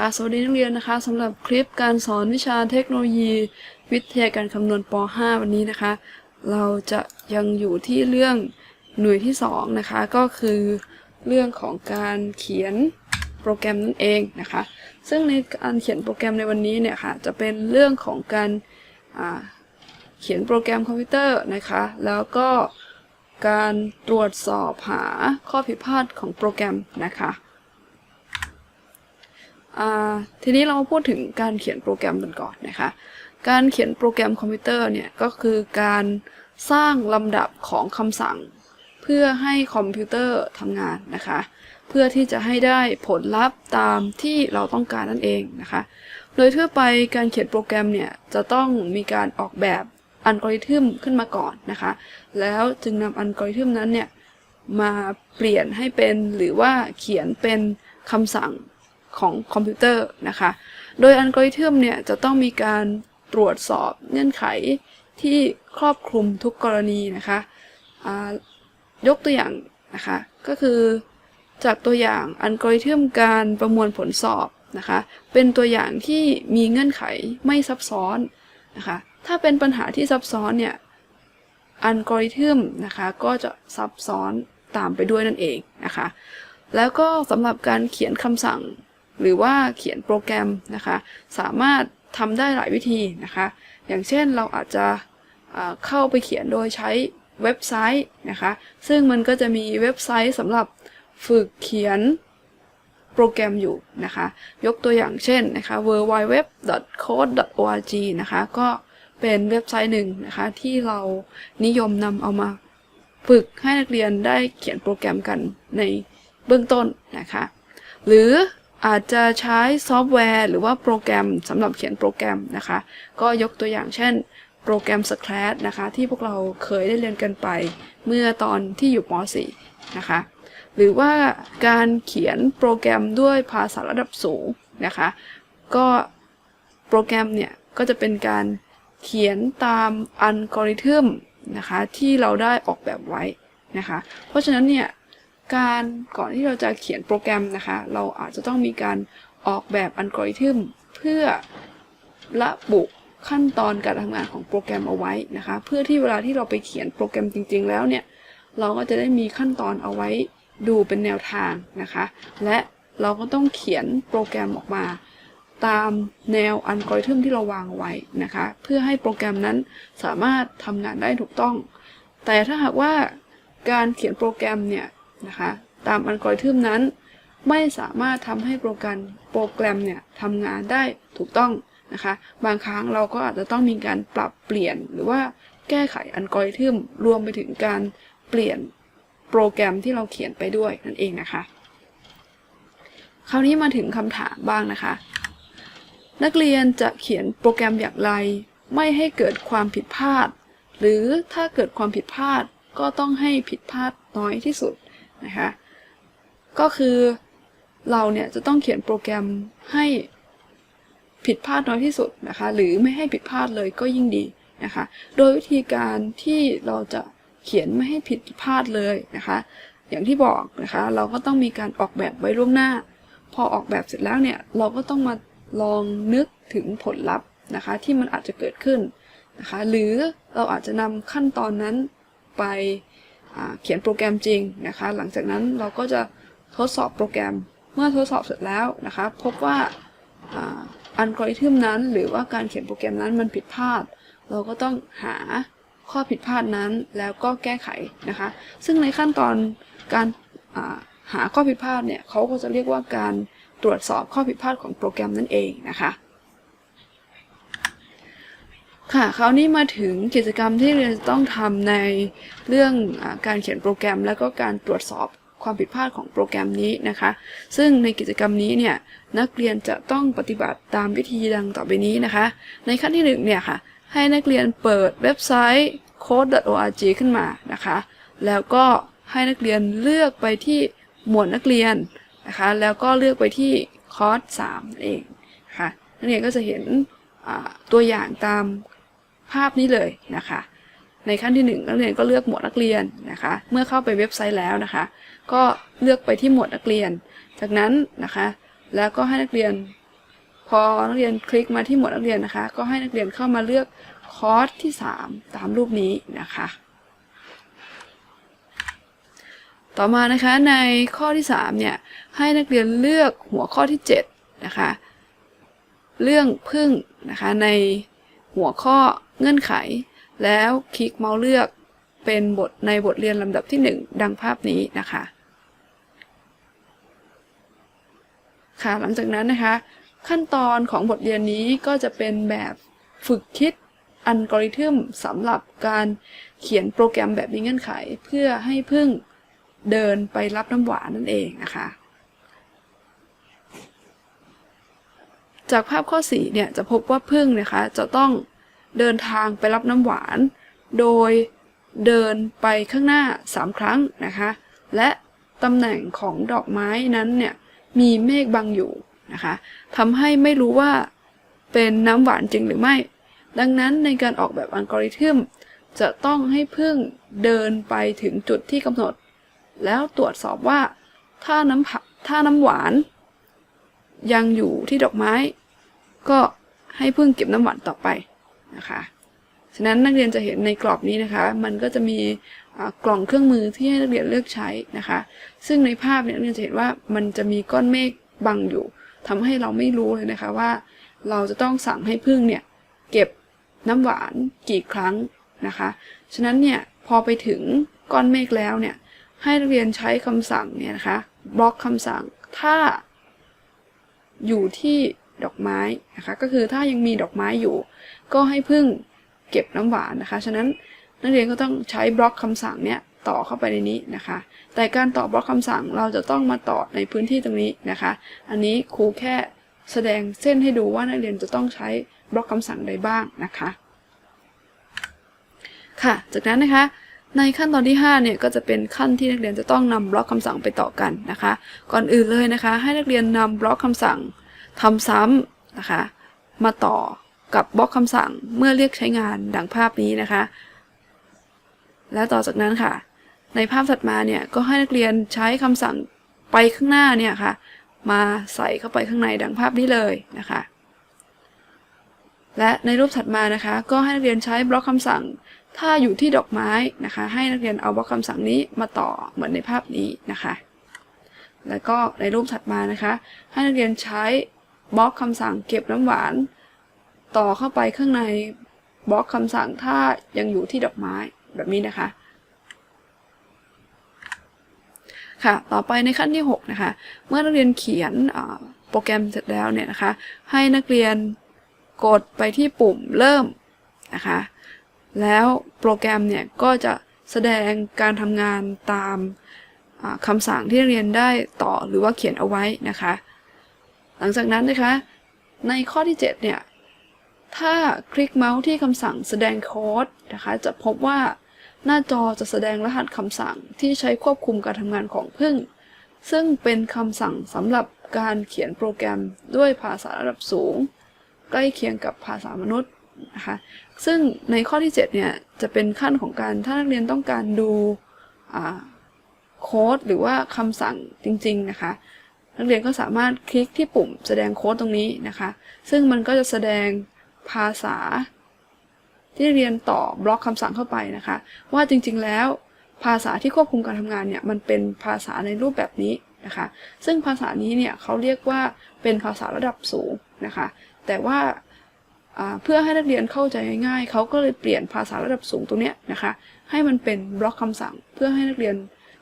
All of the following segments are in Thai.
ค่ะสวัสดีนักเรียนนะคะสำหรับคลิปการสอนวิชาเทคโนโลยี วิทยาการคำนวณป .5 วันนี้นะคะ เราจะยังอยู่ที่เรื่องหน่วยที่2นะคะก็คือเรื่องของการเขียนโปรแกรมนั่นเองนะคะ ซึ่งในการเขียนโปรแกรมในวันนี้เนี่ยค่ะจะเป็นเรื่องของการเขียนโปรแกรมคอมพิวเตอร์นะคะ แล้วก็การตรวจสอบหาข้อผิดพลาดของโปรแกรมนะคะ ทีนี้เรามาพูดถึงการเขียนโปรแกรมกันก่อนนะคะ การเขียนโปรแกรมคอมพิวเตอร์เนี่ยก็คือการสร้างลำดับของคำสั่ง เพื่อให้คอมพิวเตอร์ทำงานนะคะ เพื่อที่จะให้ได้ผลลัพธ์ตามที่เราต้องการนั่นเองนะคะ โดยทั่วไปการเขียนโปรแกรมเนี่ยจะต้องมีการออกแบบอัลกอริทึมขึ้นมาก่อนนะคะ แล้วจึงนำอัลกอริทึมนั้นเนี่ยมาเปลี่ยนให้เป็นหรือว่าเขียนเป็นคำสั่ง ของคอมพิวเตอร์นะคะ โดยอัลกอริทึมเนี่ยจะต้องมีการตรวจสอบเงื่อนไขที่ครอบคลุมทุกกรณีนะคะยกตัวอย่างนะคะ ก็คือจากตัวอย่างอัลกอริทึมการประมวลผลสอบนะคะ เป็นตัวอย่างที่มีเงื่อนไขไม่ซับซ้อนนะคะ ถ้าเป็นปัญหาที่ซับซ้อนเนี่ยอัลกอริทึมนะคะก็จะซับซ้อนตามไปด้วยนั่นเองนะคะ แล้วก็สำหรับการเขียนคำสั่ง หรือว่าเขียนโปรแกรมนะคะ สามารถทำได้หลายวิธีนะคะ อย่างเช่นเราอาจจะเข้าไปเขียนโดยใช้เว็บไซต์นะคะ ซึ่งมันก็จะมีเว็บไซต์สำหรับฝึกเขียนโปรแกรมอยู่นะคะ ยกตัวอย่างเช่นนะคะ www.code.org นะคะ ก็เป็นเว็บไซต์หนึ่งนะคะ ที่เรานิยมนำเอามาฝึกให้นักเรียนได้เขียนโปรแกรมกันในเบื้องต้นนะคะ หรือ อาจจะใช้ซอฟต์แวร์ หรือว่าโปรแกรมสำหรับเขียนโปรแกรมนะคะ ก็ยกตัวอย่างเช่นโปรแกรม Scratch นะคะ ที่พวกเราเคยได้เรียนกันไป เมื่อตอนที่อยู่ป .4 นะคะ หรือว่าการเขียนโปรแกรมด้วยภาษาระดับสูงนะคะ ก็โปรแกรมเนี่ย ก็จะเป็นการเขียนตามอัลกอริทึมนะคะ ที่เราได้ออกแบบไว้นะคะ เพราะฉะนั้นเนี่ย การก่อนที่เราจะเขียนโปรแกรมนะคะ เราอาจจะต้องมีการออกแบบอัลกอริทึมเพื่อระบุขั้นตอนการทำงานของโปรแกรมเอาไว้นะคะ เพื่อที่เวลาที่เราไปเขียนโปรแกรมจริง ๆ แล้วเนี่ย เราก็จะได้มีขั้นตอนเอาไว้ดูเป็นแนวทางนะคะ และเราก็ต้องเขียนโปรแกรมออกมา ตามแนวอัลกอริทึมที่เราวางไว้นะคะ เพื่อให้โปรแกรมนั้นสามารถทำงานได้ถูกต้อง แต่ถ้าหากว่าการเขียนโปรแกรมเนี่ย นะคะตามอัลกอริทึมนั้น ไม่สามารถทำให้โปรแกรมโปรแกรมเนี่ยทำงานได้ถูกต้องนะคะ บางครั้งเราก็อาจจะต้องมีการปรับเปลี่ยนหรือว่าแก้ไขอัลกอริทึมรวมไปถึงการเปลี่ยนโปรแกรมที่เราเขียนไปด้วยนั่นเองนะคะ คราวนี้มาถึงคำถามบ้างนะคะ นักเรียนจะเขียนโปรแกรมอย่างไร ไม่ให้เกิดความผิดพลาด หรือถ้าเกิดความผิดพลาดก็ต้องให้ผิดพลาดน้อยที่สุด นะคะ ก็คือเราเนี่ยจะต้องเขียนโปรแกรมให้ผิดพลาดน้อยที่สุดนะคะ หรือไม่ให้ผิดพลาดเลยก็ยิ่งดีนะคะ โดยวิธีการที่เราจะเขียนไม่ให้ผิดพลาดเลยนะคะ อย่างที่บอกนะคะ เราก็ต้องมีการออกแบบไว้ล่วงหน้า พอออกแบบเสร็จแล้วเนี่ย เราก็ต้องมาลองนึกถึงผลลัพธ์นะคะ ที่มันอาจจะเกิดขึ้นนะคะ หรือเราอาจจะนำขั้นตอนนั้นไป เขียนโปรแกรมจริงนะคะ หลังจากนั้นเราก็จะทดสอบโปรแกรม เมื่อทดสอบเสร็จแล้วนะคะ พบว่าอัลกอริทึมนั้น หรือว่าการเขียนโปรแกรมนั้นมันผิดพลาด เราก็ต้องหาข้อผิดพลาดนั้นแล้วก็แก้ไขนะคะ ซึ่งในขั้นตอนการาหาข้อผิดพลาดเนี่ยเขาก็จะเรียกว่าการตรวจสอบข้อผิดพลาดของโปรแกรมนั่นเองนะคะ ค่ะคราวนี้มาถึงกิจกรรมที่เรียนต้องทำในเรื่องอการเขียนโปรแกรม และก็การตรวจสอบความผิดพลาดของโปรแกรมนี้นะคะ ซึ่งในกิจกรรมนี้เนี่ยนักเรียนจะต้องปฏิบัติตามวิธีดังต่อไปนี้นะคะ ในขั้นที่หนึ่งเนี่ยค่ะ ให้นักเรียนเปิดเว็บไซต์ code.org ขึ้นมานะคะ แล้วก็ให้นักเรียนเลือกไปที่หมวดนักเรียนนะคะ แล้วก็เลือกไปที่คอร์ส3นั่นเองค่ะนักเรียนก็จะเห็นตัวอย่างตาม ภาพนี้เลยนะคะ ในขั้นที่ 1 นักเรียนก็เลือกหมวดนักเรียนนะคะ เมื่อเข้าไปเว็บไซต์แล้วนะคะ ก็เลือกไปที่หมวดนักเรียน จากนั้นนะคะ แล้วก็ให้นักเรียน พอนักเรียนคลิกมาที่หมวดนักเรียนนะคะ ก็ให้นักเรียนเข้ามาเลือกคอร์สที่ 3 ตามรูปนี้นะคะ ต่อมานะคะในข้อที่ 3 เนี่ย ให้นักเรียนเลือกหัวข้อที่7นะคะ เรื่องพึ่งนะคะใน หัวข้อเงื่อนไข แล้วคลิกเมาส์เลือกเป็นบทในบทเรียนลำดับที่ 1 ดังภาพนี้นะคะ ค่ะหลังจากนั้นนะคะ ขั้นตอนของบทเรียนนี้ก็จะเป็นแบบฝึกคิดอัลกอริทึมสำหรับการเขียนโปรแกรมแบบมีเงื่อนไข เพื่อให้พึ่งเดินไปรับน้ำหวานนั่นเองนะคะ จากภาพข้อ4เนี่ยจะพบว่าพึ่งนะคะจะต้องเดินทางไปรับน้ำหวาน โดยเดินไปข้างหน้า 3 ครั้งนะคะและตำแหน่งของดอกไม้นั้นเนี่ยมีเมฆบังอยู่นะคะทำให้ไม่รู้ว่าเป็นน้ำหวานจริงหรือไม่ ดังนั้นในการออกแบบอัลกอริทึมจะต้องให้พึ่งเดินไปถึงจุดที่กำหนด แล้วตรวจสอบว่าถ้าน้ำผถ้าน้ำหวาน ยังอยู่ที่ดอกไม้ ก็ให้พึ่งเก็บน้ำหวานต่อไปนะคะฉะนั้นนักเรียนจะเห็นในกรอบนี้นะคะ มันก็จะมีกล่องเครื่องมือที่ให้นักเรียนเลือกใช้นะคะ ซึ่งในภาพเนี่ยนักเรียนจะเห็นว่ามันจะมีก้อนเมฆบังอยู่ทำให้เราไม่รู้เลยนะคะว่า เราจะต้องสั่งให้พึ่งเนี่ยเก็บน้ำหวานกี่ครั้งนะคะ ฉะนั้นเนี่ยพอไปถึงก้อนเมฆแล้วเนี่ยให้นักเรียนใช้คำสั่งเนี่ยนะคะบล็อกคำสั่งถ้า อยู่ที่ดอกไม้นะคะ ก็คือถ้ายังมีดอกไม้อยู่ ก็ให้พึ่งเก็บน้ำหวานนะคะ ฉะนั้นนักเรียนก็ต้องใช้บล็อกคำสั่งเนี่ยต่อเข้าไปในนี้นะคะ แต่การต่อบล็อกคำสั่งเราจะต้องมาต่อในพื้นที่ตรงนี้นะคะ อันนี้ครูแค่แสดงเส้นให้ดูว่านักเรียนจะต้องใช้บล็อกคำสั่งใดบ้างนะคะ ค่ะ จากนั้นนะคะ ในขั้นตอนที่ 5 เนี่ยก็จะเป็นขั้นที่นักเรียนจะต้องนำบล็อกคำสั่งไปต่อกันนะคะ ก่อนอื่นเลยนะคะ ให้นักเรียนนำบล็อกคำสั่งทำซ้ำนะคะ มาต่อกับบล็อกคำสั่งเมื่อเรียกใช้งานดังภาพนี้นะคะ แล้วต่อจากนั้นค่ะ ในภาพถัดมาเนี่ยก็ให้นักเรียนใช้คำสั่งไปข้างหน้าเนี่ยค่ะ มาใส่เข้าไปข้างในดังภาพนี้เลยนะคะและในรูปถัดมานะคะ ก็ให้นักเรียนใช้บล็อกคำสั่ง ถ้าอยู่ที่ดอกไม้นะคะ ให้นักเรียนเอาบล็อกคำสั่งนี้มาต่อเหมือนในภาพนี้นะคะ แล้วก็ในรูปถัดมานะคะ ให้นักเรียนใช้บล็อกคำสั่งเก็บน้ำหวาน ต่อเข้าไปข้างในบล็อกคำสั่งถ้ายังอยู่ที่ดอกไม้แบบนี้นะคะ ค่ะ ต่อไปในขั้นที่ 6 นะคะ เมื่อนักเรียนเขียนโปรแกรมเสร็จแล้วเนี่ยนะคะ ให้นักเรียนกดไปที่ปุ่มเริ่มนะคะ แล้วโปรแกรมเนี่ยก็จะแสดงการทำงานตามคำสั่งที่เรียนได้ต่อหรือว่าเขียนเอาไว้นะคะ หลังจากนั้นนะคะในข้อที่ 7 เนี่ย ถ้าคลิกเมาส์ที่คำสั่งแสดงโค้ดนะคะ จะพบว่าหน้าจอจะแสดงรหัสคำสั่งที่ใช้ควบคุมการทำงานของพึ่ง ซึ่งเป็นคำสั่งสำหรับการเขียนโปรแกรมด้วยภาษาระดับสูง ใกล้เคียงกับภาษามนุษย์ นะคะซึ่งในข้อที่ 7 เนี่ย จะเป็นขั้นของการถ้านักเรียนต้องการดูโค้ดหรือว่าคำสั่งจริง ๆ นะคะ นักเรียนก็สามารถคลิกที่ปุ่มแสดงโค้ดตรงนี้นะคะ ซึ่งมันก็จะแสดงภาษา ที่เรียนต่อบล็อกคำสั่งเข้าไปนะคะ ว่าจริง ๆ แล้วภาษาที่ควบคุมการทำงานเนี่ยมันเป็นภาษาในรูปแบบนี้นะคะ ซึ่งภาษานี้เนี่ยเขาเรียกว่าเป็นภาษาระดับสูงนะคะ แต่ว่า เพื่อให้นักเรียนเข้าใจง่ายๆเขาก็เลยเปลี่ยนภาษาระดับสูงตรงนี้นะคะ ให้มันเป็นบล็อกคำสั่ง เพื่อให้นักเรียน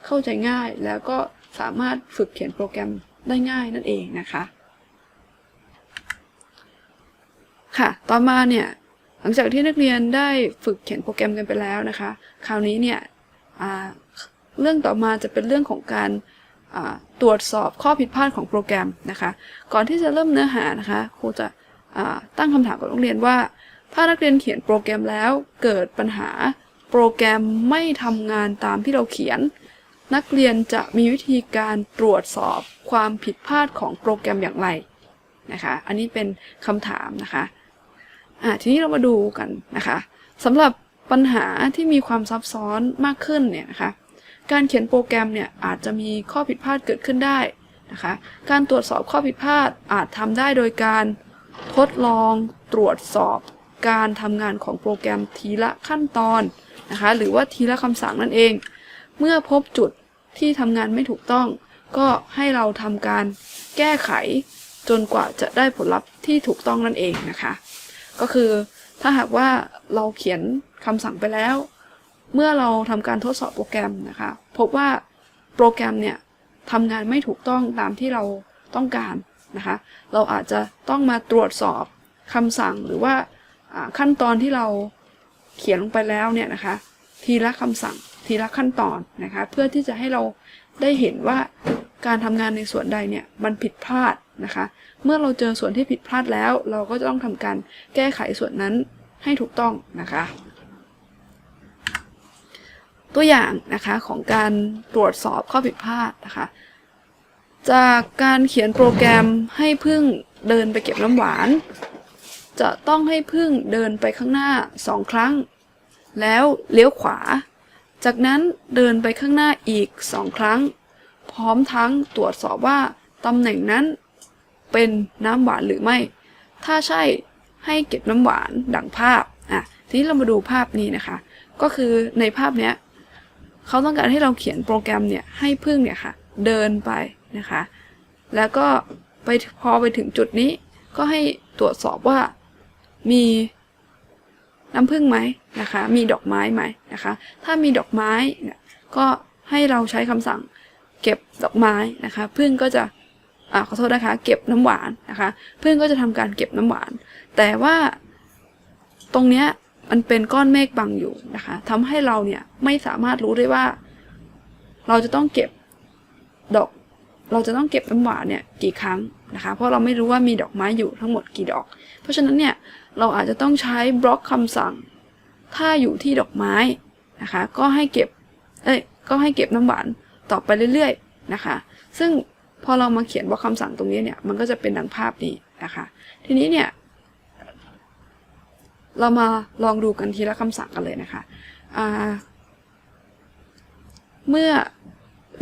เข้าใจง่าย แล้วก็สามารถฝึกเขียนโปรแกรมได้ง่ายนั่นเองนะคะ ค่ะ ต่อมาเนี่ยหลังจากที่นักเรียนได้ฝึกเขียนโปรแกรมกันไปแล้วนะคะ คราวนี้เนี่ยเรื่องต่อมาจะเป็นเรื่องของการตรวจสอบข้อผิดพลาดของโปรแกรมนะคะ ก่อนที่จะเริ่มเนื้อหานะคะครูจะ ตั้งคำถามกับนักเรียนว่า ถ้านักเรียนเขียนโปรแกรมแล้วเกิดปัญหาโปรแกรมไม่ทำงานตามที่เราเขียน นักเรียนจะมีวิธีการตรวจสอบความผิดพลาดของโปรแกรมอย่างไรนะคะ อันนี้เป็นคำถามนะคะอ่าทีนี้เรามาดูกันนะคะสำหรับปัญหาที่มีความซับซ้อนมากขึ้นเนี่ยนะคะ การเขียนโปรแกรมเนี่ยอาจจะมีข้อผิดพลาดเกิดขึ้นได้นะคะ การตรวจสอบข้อผิดพลาดอาจทำได้โดยการ ทดลองตรวจสอบการทำงานของโปรแกรมทีละขั้นตอนนะคะหรือว่าทีละคำสั่งนั่นเอง เมื่อพบจุดที่ทำงานไม่ถูกต้อง ก็ให้เราทำการแก้ไขจนกว่าจะได้ผลลัพธ์ที่ถูกต้องนั่นเองนะคะ ก็คือถ้าหากว่าเราเขียนคำสั่งไปแล้ว เมื่อเราทำการทดสอบโปรแกรมนะคะพบว่าโปรแกรมเนี่ยทำงานไม่ถูกต้องตามที่เราต้องการ นะคะ เราอาจจะต้องมาตรวจสอบคำสั่งหรือว่าอ่าขั้นตอนที่เราเขียนลงไปแล้วเนี่ยนะคะ ทีละคำสั่งทีละขั้นตอนนะคะ เพื่อที่จะให้เราได้เห็นว่าการทำงานในส่วนใดเนี่ยมันผิดพลาดนะคะ เมื่อเราเจอส่วนที่ผิดพลาดแล้ว เราก็จะต้องทำการแก้ไขส่วนนั้นให้ถูกต้องนะคะ ตัวอย่างนะคะของการตรวจสอบข้อผิดพลาดนะคะ จากการเขียนโปรแกรมให้พึ่งเดินไปเก็บน้ำหวาน จะต้องให้พึ่งเดินไปข้างหน้าสองครั้ง แล้วเลี้ยวขวา จากนั้นเดินไปข้างหน้าอีกสองครั้ง พร้อมทั้งตรวจสอบว่าตำแหน่งนั้น เป็นน้ำหวานหรือไม่ ถ้าใช่ให้เก็บน้ำหวานดังภาพอะทีนี้เรามาดูภาพนี้นะคะ ก็คือในภาพเนี้ยเขาต้องการให้เราเขียนโปรแกรมเนี่ยให้พึ่งเนี่ยค่ะ เดินไป นะคะ แล้วก็ไปพอไปถึงจุดนี้ก็ให้ตรวจสอบว่ามีน้ำผึ้งไหมนะคะ มีดอกไม้ไหมนะคะ ถ้ามีดอกไม้เนี่ยก็ให้เราใช้คำสั่งเก็บดอกไม้นะคะพึ่งก็จะอ่าขอโทษนะคะ เก็บน้ำหวานนะคะพึ่งก็จะทำการเก็บน้ำหวาน แต่ว่าตรงเนี้ยมันเป็นก้อนเมฆบังอยู่นะคะทำให้เราเนี่ยไม่สามารถรู้ได้ว่า เราจะต้องเก็บดอก เราจะต้องเก็บน้ำหวานเนี่ยกี่ครั้งนะคะ เพราะเราไม่รู้ว่ามีดอกไม้อยู่ทั้งหมดกี่ดอก เพราะฉะนั้นเนี่ยเราอาจจะต้องใช้บล็อกคำสั่ง ถ้าอยู่ที่ดอกไม้นะคะ ก็ให้เก็บ เอ้ย ก็ให้เก็บน้ำหวานต่อไปเรื่อยๆนะคะ ซึ่งพอเรามาเขียนบล็อกคำสั่งตรงนี้เนี่ย มันก็จะเป็นดังภาพนี้นะคะ ทีนี้เนี่ย เรามาลองดูกันทีละคำสั่งกันเลยนะคะ เมื่อ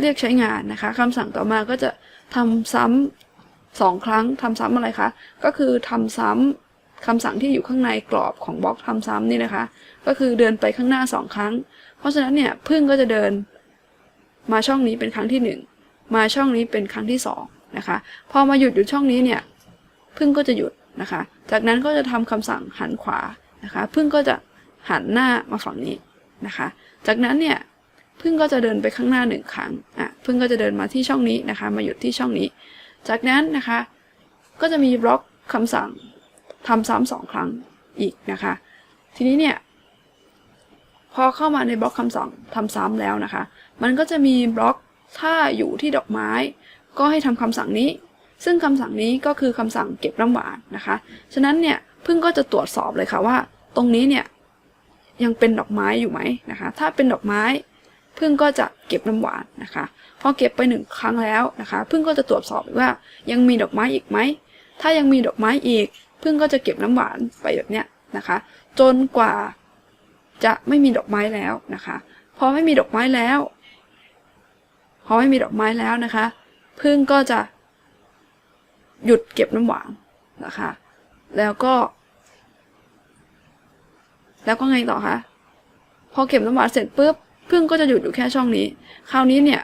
เรียกใช้งานนะคะคำสั่งต่อมาก็จะทำซ้ำสองครั้งทำซ้ำอะไรคะก็คือทำซ้ำคำสั่งที่อยู่ข้างในกรอบของบล็อกทำซ้ำนี่นะคะ ก็คือเดินไปข้างหน้าสองครั้ง เพราะฉะนั้นเนี่ยพึ่งก็จะเดิน มาช่องนี้เป็นครั้งที่หนึ่งมาช่องนี้เป็นครั้งที่สองนะคะพอมาหยุดอยู่ช่องนี้เนี่ยพึ่งก็จะหยุดนะคะ จากนั้นก็จะทำคำสั่งหันขวานะคะ พึ่งก็จะหันหน้ามาฝั่งนี้นะคะ จากนั้นเนี่ย พึ่งก็จะเดินไปข้างหน้าหนึ่งครั้งอะพึ่งก็จะเดินมาที่ช่องนี้นะคะ มาหยุดที่ช่องนี้ จากนั้นนะคะ ก็จะมีบล็อกคำสั่งทำซ้ำสองครั้งอีกนะคะ ทีนี้เนี่ยพอเข้ามาในบล็อกคำสั่งทำซ้ำแล้วนะคะ มันก็จะมีบล็อกถ้าอยู่ที่ดอกไม้ ก็ให้ทำคำสั่งนี้ ซึ่งคำสั่งนี้ก็คือคำสั่งเก็บน้ำหวานนะคะ ฉะนั้นเนี่ยพึ่งก็จะตรวจสอบเลยค่ะว่า ตรงนี้เนี่ยยังเป็นดอกไม้อยู่ไหมนะคะ ถ้าเป็นดอกไม้ พึ่งก็จะเก็บน้ำหวานนะคะพอเก็บไปหนึ่งครั้งแล้วนะคะพึ่งก็จะตรวจสอบว่ายังมีดอกไม้อีกไหมถ้ายังมีดอกไม้อีกพึ่งก็จะเก็บน้ำหวานไปแบบเนี้ยนะคะ จนกว่าจะไม่มีดอกไม้แล้วนะคะพอไม่มีดอกไม้แล้ว พอไม่มีดอกไม้แล้วนะคะพึ่งก็จะหยุดเก็บน้ำหวานนะคะ แล้วก็ แล้วก็ไงต่อคะพอเก็บน้ำหวานเสร็จปุ๊บ พึ่งก็จะหยุดอยู่แค่ช่องนี้ คราวนี้เนี่ย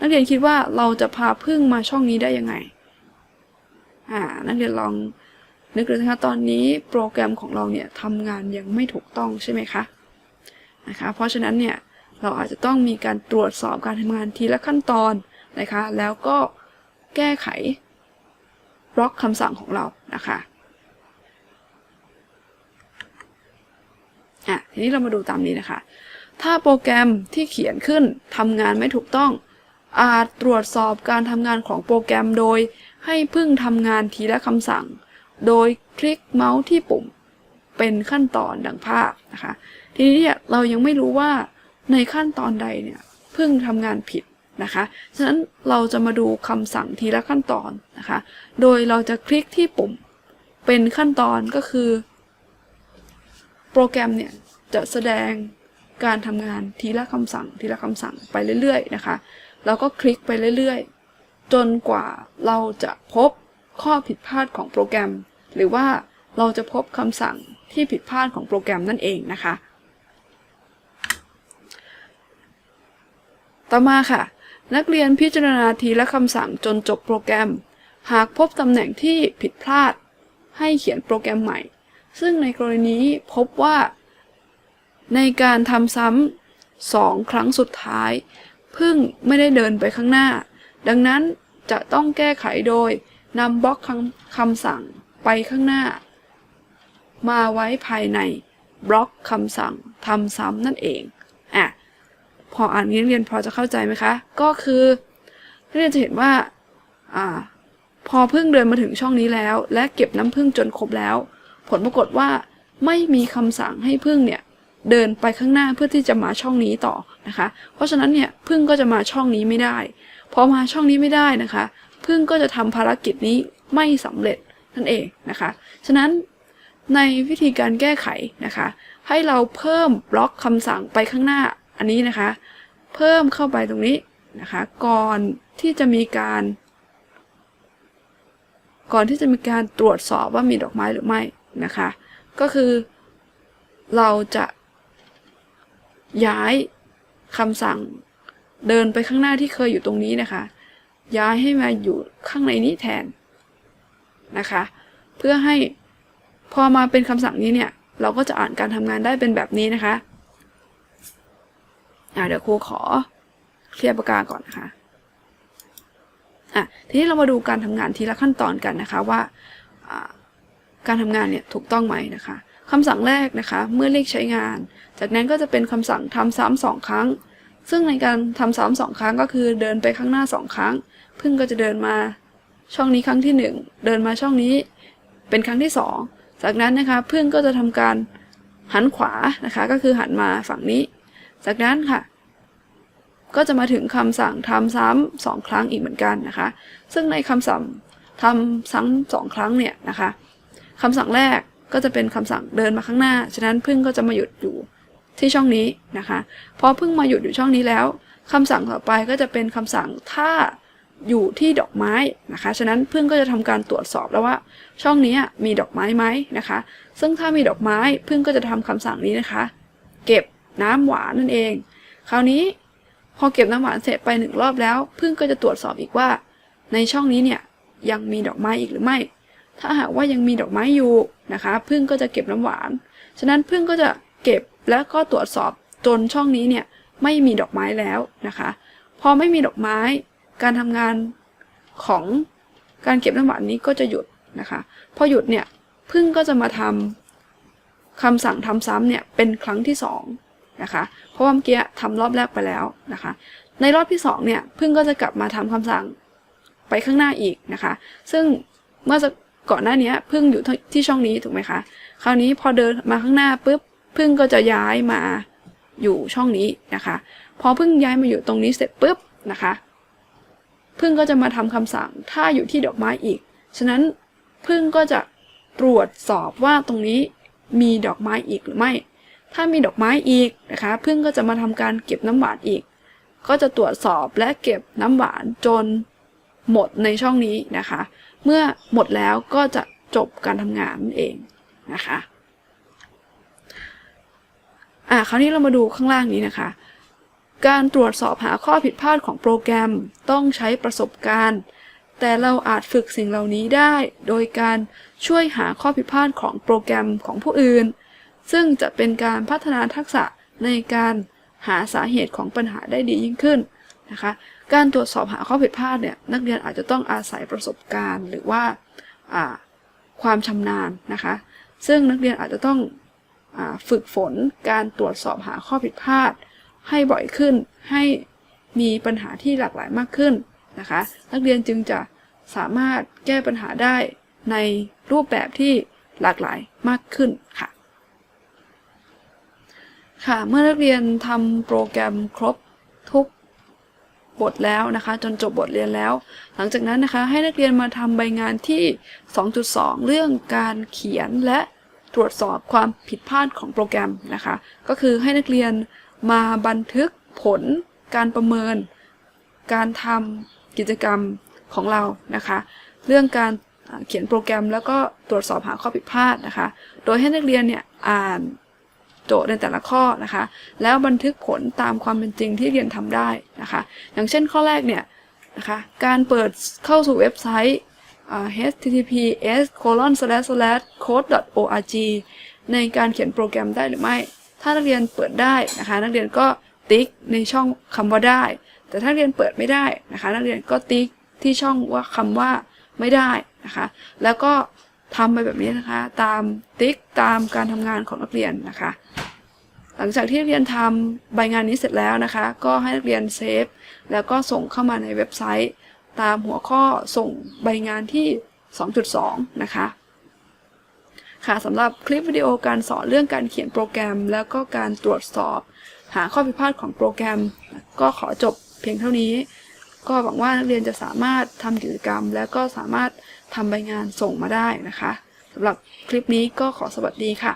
นักเรียนคิดว่าเราจะพาพึ่งมาช่องนี้ได้ยังไงอ่านักเรียนลองนึกดูนะคะตอนนี้โปรแกรมของเราเนี่ยทำงานยังไม่ถูกต้องใช่ไหมคะนะคะเพราะฉะนั้นเนี่ยเราอาจจะต้องมีการตรวจสอบการทำงานทีละขั้นตอนนะคะแล้วก็แก้ไขบล็อกคำสั่งของเรานะคะอะทีนี้เรามาดูตามนี้นะคะ ถ้าโปรแกรมที่เขียนขึ้นทำงานไม่ถูกต้อง อาจตรวจสอบการทำงานของโปรแกรมโดย ให้พึ่งทำงานทีละคำสั่ง โดยคลิกเมาส์ที่ปุ่ม เป็นขั้นตอนดังภาพนะคะ ทีนี้เนี่ยเรายังไม่รู้ว่าในขั้นตอนใดเนี่ยพึ่งทำงานผิดนะคะ ฉะนั้นเราจะมาดูคำสั่งทีละขั้นตอนนะคะ โดยเราจะคลิกที่ปุ่ม เป็นขั้นตอนก็คือ โปรแกรมเนี่ยจะแสดง การทำงานทีละคำสั่งทีละคำสั่งไปเรื่อยๆนะคะ แล้วก็คลิกไปเรื่อยๆ จนกว่าเราจะพบข้อผิดพลาดของโปรแกรม หรือว่าเราจะพบคำสั่งที่ผิดพลาดของโปรแกรมนั่นเองนะคะ ต่อมาค่ะ นักเรียนพิจารณาทีละคำสั่งจนจบโปรแกรม หากพบตำแหน่งที่ผิดพลาด ให้เขียนโปรแกรมใหม่ ซึ่งในกรณีนี้พบว่า ในการทำซ้ำสองครั้งสุดท้าย พึ่งไม่ได้เดินไปข้างหน้า ดังนั้นจะต้องแก้ไขโดยนำบล็อกคำคำสั่งไปข้างหน้า มาไว้ภายในบล็อกคำสั่งทำซ้ำนั่นเองอะพออ่านนี้นักเรียนพอจะเข้าใจไหมคะ ก็คือนักเรียนจะเห็นว่าอ่า พอพึ่งเดินมาถึงช่องนี้แล้ว และเก็บน้ำพึ่งจนครบแล้ว ผลปรากฏว่าไม่มีคำสั่งให้พึ่งเนี่ย เดินไปข้างหน้าเพื่อที่จะมาช่องนี้ต่อนะคะ เพราะฉะนั้นเนี่ยพึ่งก็จะมาช่องนี้ไม่ได้ พอมาช่องนี้ไม่ได้นะคะ พึ่งก็จะทำภารกิจนี้ไม่สำเร็จนั่นเองนะคะ ฉะนั้นในวิธีการแก้ไขนะคะ ให้เราเพิ่มบล็อกคำสั่งไปข้างหน้าอันนี้นะคะ เพิ่มเข้าไปตรงนี้นะคะ ก่อนที่จะมีการ ก่อนที่จะมีการตรวจสอบว่ามีดอกไม้หรือไม่นะคะ ก็คือเราจะ ย้ายคำสั่งเดินไปข้างหน้าที่เคยอยู่ตรงนี้นะคะ ย้ายให้มาอยู่ข้างในนี้แทนนะคะ เพื่อให้พอมาเป็นคำสั่งนี้เนี่ย เราก็จะอ่านการทำงานได้เป็นแบบนี้นะคะอ่าเดี๋ยวครูขอเคลียร์ปากกาก่อนนะคะอะทีนี้เรามาดูการทำงานทีละขั้นตอนกันนะคะว่าอ่าการทำงานเนี่ยถูกต้องไหมนะคะ คำสั่งแรกนะคะ เมื่อเรียกใช้งาน จากนั้นก็จะเป็นคำสั่งทำซ้ำสองครั้ง ซึ่งในการทำซ้ำสองครั้งก็คือเดินไปข้างหน้าสองครั้ง พึ่งก็จะเดินมาช่องนี้ครั้งที่หนึ่งเดินมาช่องนี้ เป็นครั้งที่สองจากนั้นนะคะพึ่งก็จะทำการหันขวานะคะ ก็คือหันมาฝั่งนี้ จากนั้นค่ะ ก็จะมาถึงคำสั่งทำซ้ำสองครั้งอีกเหมือนกันนะคะ ซึ่งในคำสั่งทำซ้ำสองครั้งเนี่ยนะคะคำสั่งแรก ก็จะเป็นคำสั่งเดินมาข้างหน้า ฉะนั้นพึ่งก็จะมาหยุดอยู่ที่ช่องนี้นะคะพอพึ่งมาหยุดอยู่ช่องนี้แล้วคำสั่งต่อไปก็จะเป็นคำสั่งถ้าอยู่ที่ดอกไม้นะคะ ฉะนั้นพึ่งก็จะทำการตรวจสอบแล้วว่า ช่องนี้มีดอกไม้ไหมนะคะ ซึ่งถ้ามีดอกไม้พึ่งก็จะทำคำสั่งนี้นะคะ เก็บน้ำหวานนั่นเอง คราวนี้พอเก็บน้ำหวานเสร็จไปหนึ่งรอบแล้ว พึ่งก็จะตรวจสอบอีกว่า ในช่องนี้เนี่ยยังมีดอกไม้อีกหรือไม่ ถ้าหากว่ายังมีดอกไม้อยู่นะคะพึ่งก็จะเก็บน้ำหวาน ฉะนั้นพึ่งก็จะเก็บแล้วก็ตรวจสอบจนช่องนี้เนี่ยไม่มีดอกไม้แล้วนะคะ พอไม่มีดอกไม้ การทำงานของการเก็บน้ำหวานนี้ก็จะหยุดนะคะ พอหยุดเนี่ยพึ่งก็จะมาทำคำสั่งทำซ้ำเนี่ยเป็นครั้งที่สองนะคะ เพราะว่าเมื่อกี้ทำรอบแรกไปแล้วนะคะ ในรอบที่สองเนี่ยพึ่งก็จะกลับมาทำคำสั่งไปข้างหน้าอีกนะคะ ซึ่งเมื่อก่ ก่อนหน้านี้พึ่งอยู่ที่ช่องนี้ถูกไหมคะ คราวนี้พอเดินมาข้างหน้าปุ๊บพึ่งก็จะย้ายมาอยู่ช่องนี้นะคะ พอพึ่งย้ายมาอยู่ตรงนี้เสร็จปุ๊บนะคะพึ่งก็จะมาทำคำสั่งถ้าอยู่ที่ดอกไม้อีก ฉะนั้นพึ่งก็จะตรวจสอบว่าตรงนี้มีดอกไม้อีกหรือไม่ ถ้ามีดอกไม้อีกนะคะพึ่งก็จะมาทำการเก็บน้ำหวานอีก ก็จะตรวจสอบและเก็บน้ำหวานจนหมดในช่องนี้นะคะ เมื่อหมดแล้วก็จะจบการทำงานนั่นเองนะคะอะคราวนี้เรามาดูข้างล่างนี้นะคะ การตรวจสอบหาข้อผิดพลาดของโปรแกรมต้องใช้ประสบการณ์ แต่เราอาจฝึกสิ่งเหล่านี้ได้ โดยการช่วยหาข้อผิดพลาดของโปรแกรมของผู้อื่น ซึ่งจะเป็นการพัฒนาทักษะในการหาสาเหตุของปัญหาได้ดียิ่งขึ้นนะคะ การตรวจสอบหาข้อผิดพลาดเนี่ยนักเรียนอาจจะต้องอาศัยประสบการณ์ หรือว่าความชำนาญนะคะ ซึ่งนักเรียนอาจจะต้องอฝึกฝนการตรวจสอบหาข้อผิดพลาด ให้บ่อยขึ้นให้มีปัญหาที่หลากหลายมากขึ้นนะคะ นักเรียนจึงจะสามารถแก้ปัญหาได้ในรูปแบบที่หลากหลายมากขึ้นค่ะ ค่ะ เมื่อนักเรียนทำโปรแกรมครบทุก บทแล้วนะคะ จนจบบทเรียนแล้ว หลังจากนั้นนะคะให้นักเรียนมาทำใบงานที่ 2.2 เรื่องการเขียนและตรวจสอบความผิดพลาดของโปรแกรมนะคะ ก็คือให้นักเรียนมาบันทึกผล การประเมิน การทำกิจกรรมของเรานะคะ เรื่องการเขียนโปรแกรมแล้วก็ตรวจสอบหาข้อผิดพลาดนะคะ โดยให้นักเรียนเนี่ยอ่าน โจทย์ในแต่ละข้อนะคะ แล้วบันทึกผลตามความเป็นจริงที่เรียนทำได้นะคะ อย่างเช่นข้อแรกเนี่ยนะคะการเปิดเข้าสู่เว็บไซต์ https colon slash slash code org ในการเขียนโปรแกรมได้หรือไม่ ถ้านักเรียนเปิดได้นะคะ นักเรียนก็ติ๊กในช่องคำว่าได้ แต่ถ้านักเรียนเปิดไม่ได้นะคะ นักเรียนก็ติ๊กที่ช่องว่าคำว่าไม่ได้นะคะ แล้วก็ ทำไปแบบนี้นะคะ ตามติ๊กตามการทำงานของนักเรียนนะคะ หลังจากที่นักเรียนทำใบงานนี้เสร็จแล้วนะคะ ก็ให้นักเรียนเซฟแล้วก็ส่งเข้ามาในเว็บไซต์ ตามหัวข้อส่งใบงานที่ 2.2 นะคะค่ะสำหรับคลิปวิดีโอการสอนเรื่องการเขียนโปรแกรม แล้วก็การตรวจสอบ หาข้อผิดพลาดของโปรแกรม ก็ขอจบเพียงเท่านี้ ก็หวังว่านักเรียนจะสามารถทำกิจกรรม แล้วก็สามารถ ทำใบงานส่งมาได้นะคะสำหรับคลิปนี้ก็ขอสวัสดีค่ะ